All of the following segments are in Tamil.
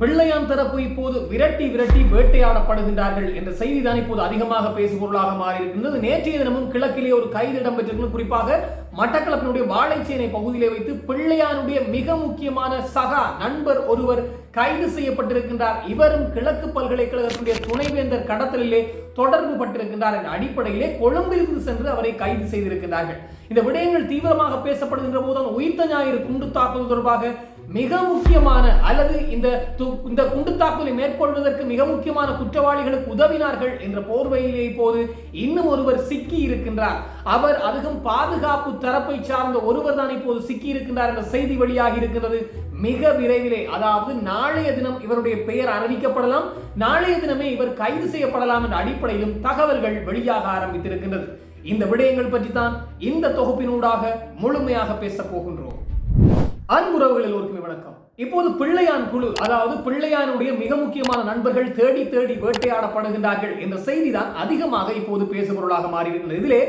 பிள்ளையான் தரப்பு இப்போது விரட்டி விரட்டி வேட்டையாடப்படுகின்றார்கள் என்ற செய்தி தான் இப்போது அதிகமாக பேசுபொருளாக மாறியிருக்கின்றது. நேற்றைய தினமும் கிழக்கிலே ஒரு கைது இடம்பெற்றிருக்கிறது. குறிப்பாக மட்டக்களப்பினுடைய வாழைச்சேனை பகுதியிலே வைத்து பிள்ளையானுடைய மிக முக்கியமான சகா நண்பர் ஒருவர் கைது செய்யப்பட்டிருக்கின்றார். இவரும் கிழக்கு பல்கலைக்கழகத்தினுடைய துணைவேந்தர் கடத்தலிலே தொடர்பு பட்டிருக்கின்றார் என்ற அடிப்படையிலே கொழும்பிலிருந்து சென்று அவரை கைது செய்திருக்கிறார்கள் இந்த விடயங்கள் தீவிரமாக பேசப்படுகின்ற போதுதான் உயிர்த்த ஞாயிறு குண்டு தாக்குதல் தொடர்பாக மிக முக்கியமான அல்லது இந்த இந்த குண்டு தாக்குதலை மேற்கொள்வதற்கு மிக முக்கியமான குற்றவாளிகளுக்கு உதவினார்கள் என்ற போர்வையிலே இப்போது இன்னும் ஒருவர் சிக்கி இருக்கின்றார். அவர் அதுவும் பாதுகாப்பு தரப்பை சார்ந்த ஒருவர் தான் இப்போது சிக்கி இருக்கின்றார் என்ற செய்தி வெளியாகி இருக்கின்றது. மிக விரைவிலே அதாவது நாளைய தினம் இவருடைய பெயர் அறிவிக்கப்படலாம். நாளைய தினமே இவர் கைது செய்யப்படலாம் என்ற அடிப்படையிலும் தகவல்கள் வெளியாக ஆரம்பித்திருக்கின்றது. இந்த விடயங்கள் பற்றி தான் இந்த தொகுப்பினூடாக முழுமையாக பேசப் போகின்றோம். அன்புறவுகள் எல்லோருக்குமே வணக்கம். இப்போது பிள்ளையான் குழு அதாவது பிள்ளையானுடைய மிக முக்கியமான நண்பர்கள் தேடி தேடி வேட்டையாடப்படுகின்றார்கள் என்ற செய்தி தான் அதிகமாக இப்போது பேசுபொருளாக மாறியிருக்கிறது இதிலே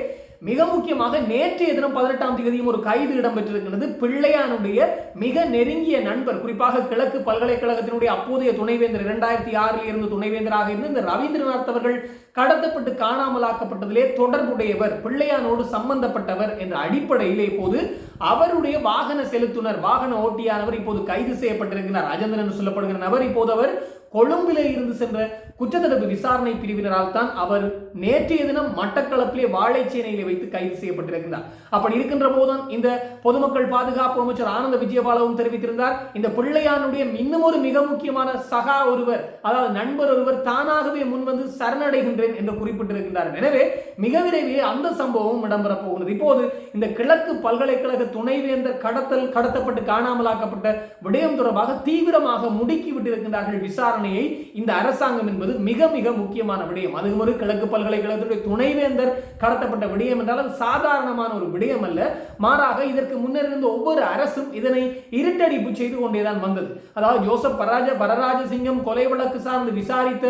மிக முக்கியமாக நேற்றைய தினம் பதினெட்டாம் தேதியும் ஒரு கைது இடம்பெற்றிருக்கிறது பிள்ளையானுடைய மிக நெருங்கிய நண்பர் குறிப்பாக கிழக்கு பல்கலைக்கழகத்தினுடைய அப்போதைய துணைவேந்தர் இரண்டாயிரத்தி ஆறில் இருந்து துணைவேந்தராக இருந்து இந்த ரவீந்திரநாத் அவர்கள் கடத்தப்பட்டு காணாமலாக்கப்பட்டதிலே தொடர்புடையவர் பிள்ளையானோடு சம்பந்தப்பட்டவர் என்ற அடிப்படையிலே இப்போது அவருடைய வாகன செலுத்துனர் வாகன ஓட்டியானவர் இப்போது கைது செய்யப்பட்டிருக்கிறார். ராஜேந்திரன் என்று சொல்லப்படுகிற நபர் இப்போது அவர் கொழும்பிலே இருந்து சென்ற குற்றத்தடுப்பு விசாரணை பிரிவினரால் தான் அவர் நேற்றைய தினம் மட்டக்களப்பிலே வாழைச்சேனையிலே வைத்து கைது செய்யப்பட்டிருக்கிறார் அப்படி இருக்கின்ற போதுதான் இந்த பொதுமக்கள் பாதுகாப்பு அமைச்சர் ஆனந்த விஜயபாலவும் தெரிவித்திருந்தார். இந்த பிள்ளையானுடைய இன்னும் ஒரு மிக முக்கியமான சகா ஒருவர் அதாவது நண்பர் ஒருவர் தானாகவே முன்வந்து சரணடைகின்றேன் என்று குறிப்பிட்டிருக்கின்றார். எனவே மிக விரைவில் அந்த சம்பவம் இடம்பெறப் போகிறது. இப்போது இந்த கிழக்கு பல்கலைக்கழக துணைவேந்தர் கடத்தல் கடத்தப்பட்டு காணாமலாக்கப்பட்ட விடயம் தொடர்பாக தீவிரமாக முடுக்கி விட்டிருக்கின்றார்கள் விசாரணையை இந்த அரசாங்கம் என்பது மிக மிக முக்கியமான விடயம். அதுக்கு ஒரு கிழக்கு பல்கலைக்கழகத்துடைய துணைவேந்தர் கடத்தப்பட்ட விடயம் என்றால் அது சாதாரணமான ஒரு விடயம் அல்ல. மாறாக இதற்கு முன்னர் இருந்த ஒவ்வொரு அரசும் இதனை இருட்டடிப்பு செய்து கொண்டேதான் வந்தது. அதாவது ஜோசப் பராஜ பரராஜசிங்கம் கொலை வழக்கு சார்ந்து விசாரித்த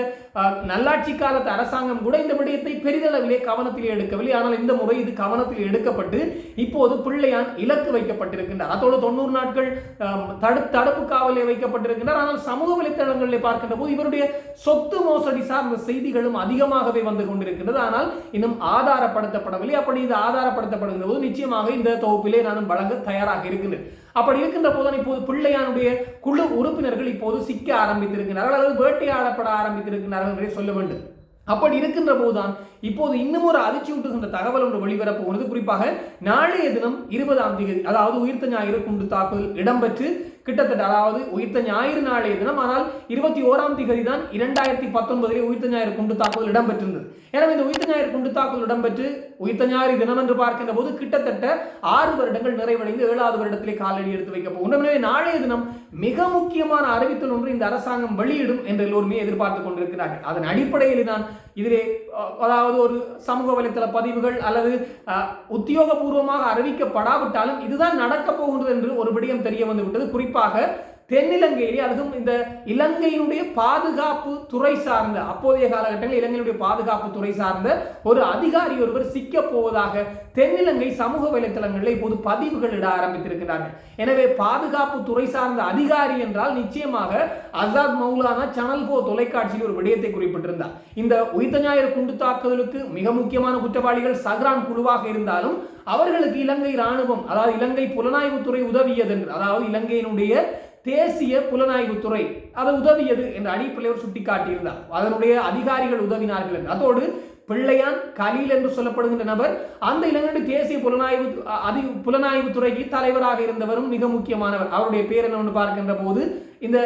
நல்லாட்சி காலத்து அரசாங்கம் கூட இந்த விடயத்தை பெரிதளவிலே கவனத்தில் எடுக்கவில்லை. ஆனால் இந்த முறை இது கவனத்தில் எடுக்கப்பட்டு இப்போது பிள்ளையான் இலக்கு வைக்கப்பட்டிருக்கின்றார். அதோடு தொண்ணூறு நாட்கள் தடு தடுப்பு காவலே வைக்கப்பட்டிருக்கின்றார். ஆனால் சமூக வலைத்தளங்களில் பார்க்கின்ற போது இவருடைய சொத்து மோசடி சார்ந்த செய்திகளும் அதிகமாகவே வந்து கொண்டிருக்கின்றது. ஆனால் இன்னும் ஆதாரப்படுத்தப்படவில்லை. அப்படி இது ஆதாரப்படுத்தப்படுகின்ற போது நிச்சயமாக இந்த தொகுப்பிலே நானும் வழங்க தயாராக இருக்கின்றேன். அப்படி இருக்கின்ற போதுதான் இப்போது பிள்ளையானுடைய குழு உறுப்பினர்கள் இப்போது சிக்க ஆரம்பித்திருக்கிறார்கள் அல்லது வேட்டையாடப்பட ஆரம்பித்திருக்கிறார்கள் என்றே சொல்ல வேண்டும். அப்படி இருக்கின்ற போதுதான் இப்போது இன்னும் ஒரு அதிர்ச்சி ஊட்டுகின்ற தகவல் ஒன்று வெளிவரப் போகிறது. குறிப்பாக நாளைய தினம் இருபதாம் தேதி அதாவது உயிர்த்த ஞாயிறு குண்டு தாக்குதல் இடம்பெற்று கிட்டத்தட்ட அதாவது உயிர்த்த ஞாயிறு நாளைய தினம் ஆனால் இருபத்தி ஓராம் தேதி தான் இரண்டாயிரத்தி பத்தொன்பதிலே உயிர்த்த ஞாயிறு குண்டு தாக்குதல் இடம்பெற்றிருந்தது. எனவே இந்த உயிர்த்த ஞாயிறு குண்டு தாக்குதல் இடம்பெற்று உயிர்த்த ஞாயிறு தினம் என்று பார்க்கின்ற போது கிட்டத்தட்ட ஆறு வருடங்கள் நிறைவடைந்து ஏழாவது வருடத்திலே காலடி எடுத்து வைக்க போகின்றோம் எனவே நாளைய தினம் மிக முக்கியமான அறிவித்தல் ஒன்று இந்த அரசாங்கம் வெளியிடும் என்று எல்லோருமே எதிர்பார்த்து கொண்டிருக்கிறார்கள். அதன் அடிப்படையில் தான் இதிலே அதாவது ஒரு சமூக வலைத்தள பதிவுகள் அல்லது உத்தியோகபூர்வமாக அறிவிக்கப்படாவிட்டாலும் இதுதான் நடக்கப் போகின்றது என்று ஒரு விடயம் தெரிய வந்து விட்டது குறிப்பாக தென்னிலங்கையிலே அதுவும் இந்த இலங்கையினுடைய பாதுகாப்பு துறை சார்ந்த அப்போதைய காலகட்டங்களில் இலங்கையினுடைய பாதுகாப்பு துறை சார்ந்த ஒரு அதிகாரி ஒருவர் சிக்கப் போவதாக தென்னிலங்கை சமூக வலைத்தளங்களில் இப்போது பதிவுகள் இட ஆரம்பித்திருக்கிறார்கள். எனவே பாதுகாப்பு துறை சார்ந்த அதிகாரி என்றால் நிச்சயமாக அசாத் மௌலானா சனல் போ தொலைக்காட்சியில் ஒரு விடயத்தை குறிப்பிட்டிருந்தார். இந்த உயிர்த்த ஞாயிறு குண்டு தாக்குதலுக்கு மிக முக்கியமான குற்றவாளிகள் சஹ்ரான் குழுவாக இருந்தாலும் அவர்களுக்கு இலங்கை ராணுவம் அதாவது இலங்கை புலனாய்வுத்துறை உதவியது என்று அதாவது இலங்கையினுடைய தேசிய புலனாய்வுத்துறை அது உதவியது என்ற அடிப்படையில் அவர் சுட்டிக்காட்டியிருந்தார். அதனுடைய அதிகாரிகள் உதவினார்கள் என்று. அதோடு பிள்ளையான் கலீல் என்று சொல்லப்படுகின்ற நபர் அந்த இளைஞருடைய தேசிய புலனாய்வு அதி புலனாய்வு துறைக்கு தலைவராக இருந்தவரும் மிக முக்கியமானவர். அவருடைய பேர் என்னவென்று பார்க்கின்ற போது இந்த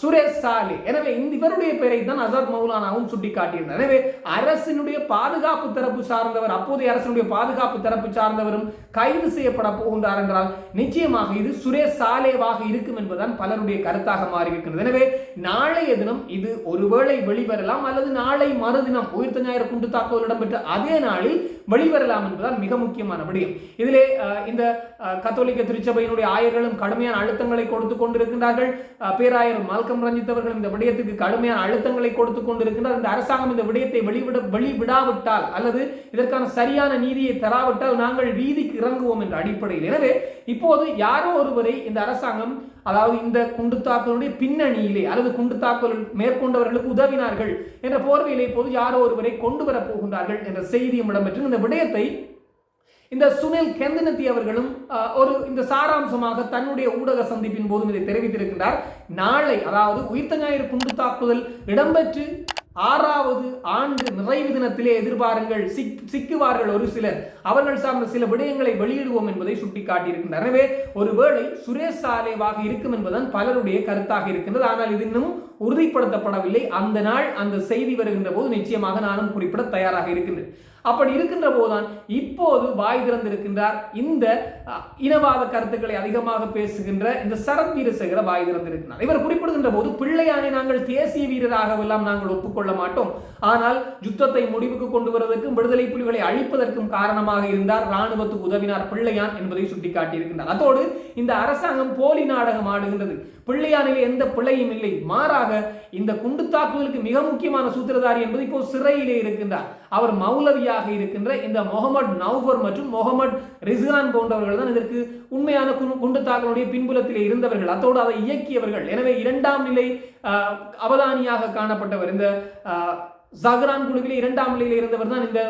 சுரேஷ் சாலே. எனவே இந்த இவருடைய பெயரை தான் அசாத் மௌலானாவும் சுட்டிக்காட்டியிருந்தார். எனவே அரசினுடைய பாதுகாப்பு தரப்பு சார்ந்தவர் அப்போதைய அரசினுடைய பாதுகாப்பு தரப்பு சார்ந்தவரும் கைது செய்யப்பட போகின்றார் என்றால் நிச்சயமாக இது சுரேஷ் சாலேவாக இருக்கும் என்பதுதான் பலருடைய கருத்தாக மாறியிருக்கிறது எனவே நாளைய தினம் இது ஒருவேளை வெளிவரலாம் அல்லது நாளை மறுதினம் உயிர்த்த ஞாயிறு குண்டு தாக்குதல் இடம்பெற்ற அதே நாளில் வெளிவரலாம் என்பதுதான் மிக முக்கியமான விடயம். இதிலே இந்த கத்தோலிக்க திருச்சபையினுடைய ஆயர்களும் கடுமையான அழுத்தங்களை கொடுத்து கொண்டிருக்கின்றார்கள். பேராய ஆயிரம் மால்கம் ரஞ்சித் அவர்கள் இந்த விடயத்துக்கு கடுமையான அழுத்தங்களை கொடுத்து கொண்டிருக்கின்றார் இந்த அரசாங்கம் இந்த விடயத்தை வெளிவிட வெளிவிடாவிட்டால் அல்லது இதற்கான சரியான நீதியை தராவிட்டால் நாங்கள் வீதிக்கு இறங்குவோம் என்ற அடிப்படையில். எனவே இப்போது யாரோ ஒருவரை இந்த அரசாங்கம் அதாவது இந்த குண்டு தாக்குதலுடைய பின்னணியிலே அல்லது குண்டு தாக்குதல் மேற்கொண்டவர்களுக்கு உதவினார்கள் என்ற போர்வையிலே இப்போது யாரோ ஒருவரை கொண்டு வரப் போகின்றார்கள் என்ற செய்தியும் இடம்பெற்று இந்த விடயத்தை இந்த சுனில் கெந்தனத்தி அவர்களும் ஒரு இந்த சாராம்சமாக தன்னுடைய ஊடக சந்திப்பின் போதும் இதை தெரிவித்திருக்கின்றார். நாளை அதாவது உயிர்த்த ஞாயிறு குண்டு தாக்குதல் இடம்பெற்று ஆறாவது ஆண்டு நிறைவு தினத்திலே எதிர்பாருங்கள் சிக் சிக்குவார்கள் ஒரு சிலர். அவர்கள் சார்ந்த சில விடயங்களை வெளியிடுவோம் என்பதை சுட்டிக்காட்டியிருக்கின்றனர் எனவே ஒருவேளை சுரேஷ் சாலேவாக இருக்கும் என்பதுதான் பலருடைய கருத்தாக இருக்கின்றது. ஆனால் இது இன்னும் உறுதிப்படுத்தப்படவில்லை. அந்த நாள் அந்த செய்தி வருகின்ற போது நிச்சயமாக நானும் குறிப்பிட தயாராக இருக்கின்றேன். அப்படி இருக்கின்ற போதுதான் இப்போது வாய் திறந்திருக்கின்றார். இந்த இனவாத கருத்துக்களை அதிகமாக பேசுகின்ற இந்த சரத் வீரசேகர வாய் திறந்திருக்கிறார். இவர் குறிப்பிடுகின்ற போது பிள்ளையானை நாங்கள் தேசிய வீரராகவெல்லாம் நாங்கள் ஒப்புக்கொள்ள மாட்டோம். ஆனால் யுத்தத்தை முடிவுக்கு கொண்டு வருவதற்கும் விடுதலை புலிகளை அழிப்பதற்கும் காரணமாக இருந்தார் ராணுவத்துக்கு உதவினார் பிள்ளையான் என்பதை சுட்டிக்காட்டியிருக்கின்றார். அதோடு இந்த அரசாங்கம் போலி நாடகம் ஆடுகின்றது. பிள்ளையானில் எந்த பிள்ளையும் இல்லை. மாறாக இந்த குண்டு தாக்குதலுக்கு மிக முக்கியமான சூத்திரதாரி என்பது இப்போ சிறையிலே இருக்கின்றார். அவர் மௌலவியாக இருக்கின்ற இந்த முகமது நௌஃபர் மற்றும் முகமது ரிசான் போன்றவர்கள் தான் இதற்கு உண்மையான குண்டு தாக்கலுடைய பின்புலத்திலே இருந்தவர்கள். அத்தோடு அதை இயக்கியவர்கள். எனவே இரண்டாம் நிலை அவதானியாக காணப்பட்டவர் இந்த ஜஹ்ரான் குழுவில் இரண்டாம் நிலையில் இருந்தவர் தான் இந்த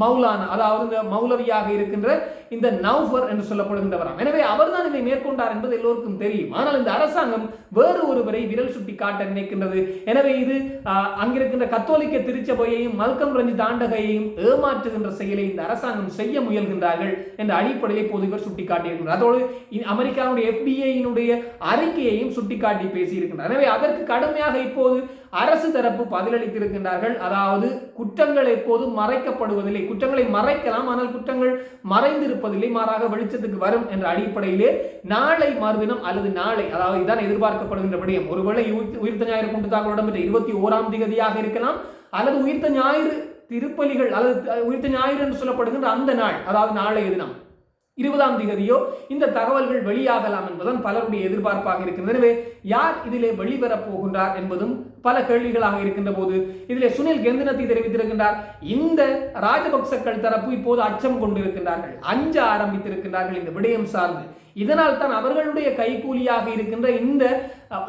மௌலானா அதாவது இந்த மௌலவியாக இருக்கின்ற இந்த நவ்ஃபர் என்று சொல்லப்படுகின்றவராம். எனவே அவர்தான் இதை மேற்கொண்டார் என்பது எல்லோருக்கும் தெரியும். ஆனால் இந்த அரசாங்கம் வேறு ஒருவரை விரல் சுட்டி காட்ட நினைக்கின்றது. எனவே இது அங்கிருக்கின்ற கத்தோலிக்க திருச்சபையையும் மல்கம் ரஞ்சித் தாண்டகையையும் ஏமாற்றுகின்ற செயலை இந்த அரசாங்கம் செய்ய முயல்கின்றார்கள் என்ற அடிப்படையில் இப்போது இவர் சுட்டிக்காட்டியிருக்கிறார் அதோடு இ- அமெரிக்காவுடைய எஃபிஐயினுடைய அறிக்கையையும் சுட்டிக்காட்டி பேசியிருக்கின்றார். எனவே அதற்கு கடுமையாக இப்போது அரசு தரப்பு பதிலளித்திருக்கின்றார்கள். அதாவது குற்றங்கள் எப்போதும் மறைக்கப்படுவதில்லை. குற்றங்களை மறைக்கலாம் ஆனால் குற்றங்கள் மறைந்திருப்பதில்லை. மாறாக வெளிச்சத்துக்கு வரும் என்ற அடிப்படையிலே நாளை மறுதினம் அல்லது நாளை அதாவது இதான் எதிர்பார்க்கப்படுகின்ற விடயம். ஒருவேளை உயிர்த்த- உயிர்த்த ஞாயிறு குண்டு தாக்கல் இடம்பெற்ற இருபத்தி ஓராம் திகதியாக இருக்கலாம். அல்லது உயிர்த்த ஞாயிறு திருப்பலிகள் அல்லது உயிர்த்த ஞாயிறு என்று சொல்லப்படுகின்ற அந்த நாள் அதாவது நாளைய தினம் இருபதாம் திகதியோ இந்த தகவல்கள் வெளியாகலாம் என்பதும் பலருடைய எதிர்பார்ப்பாக இருக்கிறது எனவே யார் இதிலே வெளிவரப் போகின்றார் என்பதும் பல கேள்விகளாக இருக்கின்ற போது இதிலே சுனில் கெந்தினத்தை தெரிவித்திருக்கின்றார். இந்த ராஜபக்சக்கள் தரப்பு இப்போது அச்சம் கொண்டிருக்கின்றார்கள். அஞ்ச ஆரம்பித்திருக்கின்றார்கள் இந்த விடயம் சார்ந்து. இதனால் தான் அவர்களுடைய கைகூலியாக இருக்கின்ற இந்த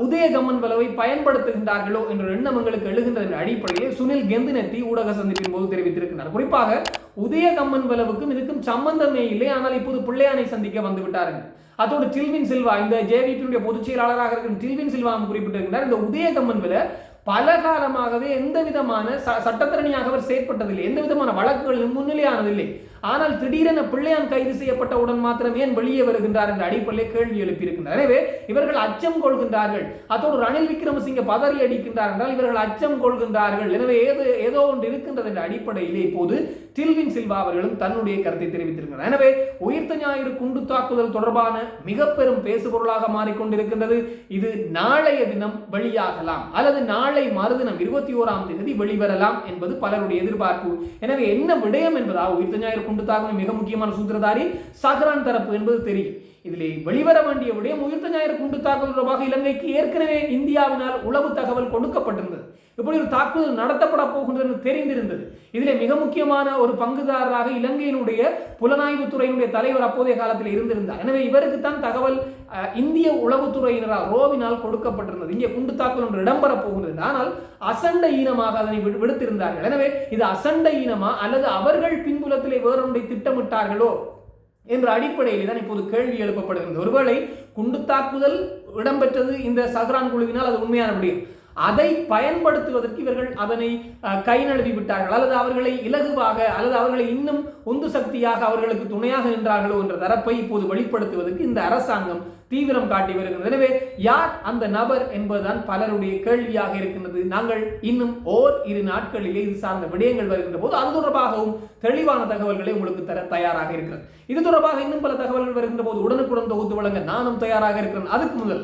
உதயகமன் உதயகம்மன் வலவை பயன்படுத்துகின்றார்களோ என்ற எண்ணம் எங்களுக்கு எழுகின்ற அடிப்படையில் சுனில் கெந்தினத்தி ஊடக சந்திப்பின் போது தெரிவித்திருக்கிறார் குறிப்பாக உதயகம்மன் வலவுக்கும் இதுக்கும் சம்பந்தமே இல்லை. ஆனால் இப்போது பிள்ளையானை சந்திக்க வந்து விட்டார்கள் அதோடு டில்வின் சில்வா இந்த ஜேவிபியுடைய பொதுச் செயலாளராக இருக்கிற டில்வின் சில்வாவும் குறிப்பிட்டிருக்கிறார் இந்த உதயகம்மன் வில பல காலமாகவே எந்த விதமான ச- சட்டத்திறனியாக அவர் செயற்பட்டதில்லை. எந்த விதமான வழக்குகளிலும் முன்னிலையானதில்லை. ஆனால் திடீரென பிள்ளையான் கைது செய்யப்பட்டவுடன் மாத்திரம் ஏன் வெளியே வருகின்றார் என்ற அடிப்படையில் கேள்வி எழுப்பியிருக்கின்றனர். எனவே இவர்கள் அச்சம் கொள்கின்றார்கள். அதோடு ரணில் விக்ரமசிங்க பதறி அடிக்கின்றார் என்றால் இவர்கள் அச்சம் கொள்கின்றார்கள். எனவே ஏதோ ஏதோ ஒன்று இருக்கின்றது என்ற அடிப்படையிலே இப்போது டில்வின் சில்வா அவர்களும் தன்னுடைய கருத்தை தெரிவித்திருக்கிறார் எனவே உயிர்த்த ஞாயிறு குண்டு தாக்குதல் தொடர்பான மிக பெரும் பேசுபொருளாக மாறிக்கொண்டிருக்கின்றது. இது நாளைய தினம் வெளியாகலாம். அல்லது நாளை மறுதினம் இருபத்தி ஓராம் தேதி வெளிவரலாம் என்பது பலருடைய எதிர்பார்ப்பு. எனவே என்ன விடயம் என்பதா உயிர்த்த ஞாயிறு குண்டு மிக முக்கியமான சூத்திரதாரி சஹ்ரான் தரப்பு என்பது தெரியும். இதில் வெளிவர வேண்டிய விடயம் உயிர்த்த ஞாயிறு குண்டு தாக்குதல் தொடர்பாக இலங்கைக்கு ஏற்கனவே இந்தியாவினால் உளவு தகவல் கொடுக்கப்பட்டிருந்தது. இப்படி ஒரு தாக்குதல் நடத்தப்பட போகின்றது என்று தெரிந்திருந்தது. இதில் மிக முக்கியமான ஒரு பங்குதாரராக இலங்கையினுடைய புலனாய்வு துறையினுடைய தலைவர் அப்போதைய காலத்தில் இருந்திருந்தார். எனவே இவருக்கு தான் தகவல் இந்திய உளவுத்துறையினரால் ரோவினால் கொடுக்கப்பட்டிருந்தது. இங்கே குண்டு தாக்குதல் ஒன்று இடம்பெற போகின்றது. ஆனால் அசண்ட ஈனமாக அதனை விடு- விடுத்திருந்தார்கள். எனவே இது அசண்ட ஈனமா அல்லது அவர்கள் பின்புலத்திலே வேறொன்றை திட்டமிட்டார்களோ? என்ற அடிப்படையில் தான் இப்போது கேள்வி எழுப்பப்படுகிறது ஒருவேளை குண்டு தாக்குதல் இடம்பெற்றது இந்த சஹ்ரான் குழுவினால் அது உண்மையான முடியும் அதை பயன்படுத்துவதற்கு இவர்கள் அதனை கை நழுவி விட்டார்கள். அல்லது அவர்களை இலகுவாக அல்லது அவர்களை இன்னும் உந்து சக்தியாக அவர்களுக்கு துணையாக நின்றார்களோ என்ற தரப்பை இப்போது வெளிப்படுத்துவதற்கு இந்த அரசாங்கம் தீவிரம் காட்டி வருகிறது எனவே யார் அந்த நபர் என்பதுதான் பலருடைய கேள்வியாக இருக்கின்றது. நாங்கள் இன்னும் ஓர் இரு நாட்களிலே இது சார்ந்த விடயங்கள் வருகின்ற போது அது தொடர்பாகவும் தெளிவான தகவல்களை உங்களுக்கு தர தயாராக இருக்கிறது இது தொடர்பாக இன்னும் பல தகவல்கள் வருகின்ற போது உடனுக்குடன் தொகுத்து வழங்க நானும் தயாராக இருக்கிறேன். அதுக்கு முதல்